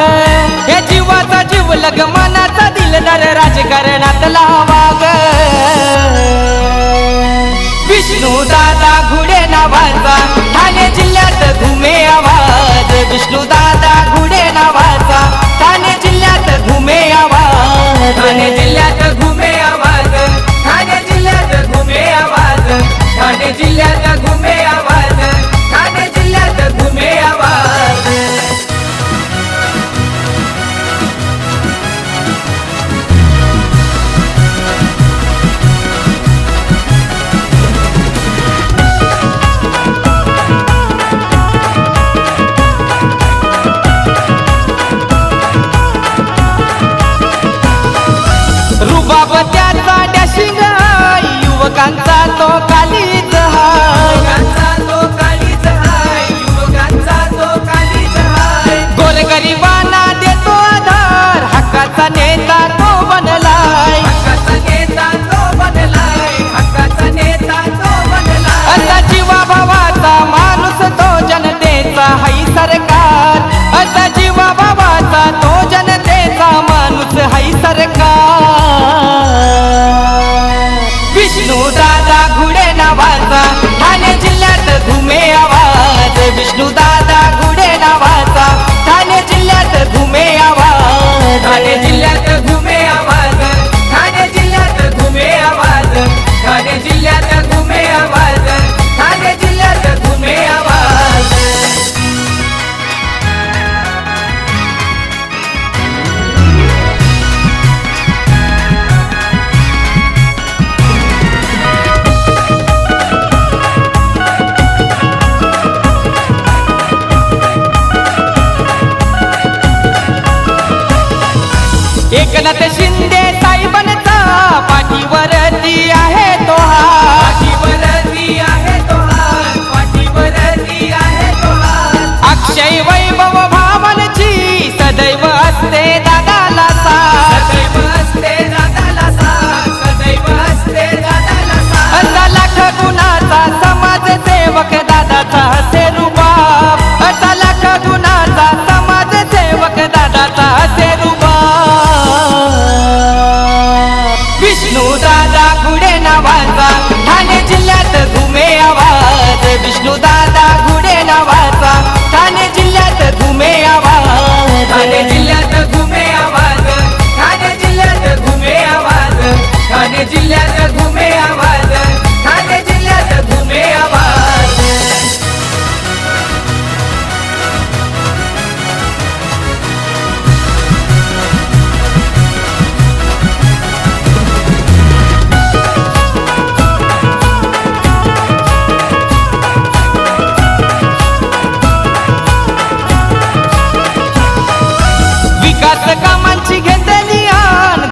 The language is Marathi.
ग हे जीवाचा जीव लग मनाचा दिलदार राजकारणात लावा ग. विष्णू दादा घुडे नावाचा ठाणे जिल्ह्यात घुमे आवाज. विष्णू दादा घुडे नावाचा एकनाथ शिंदे साहेबांचा पाठीवरती आहे.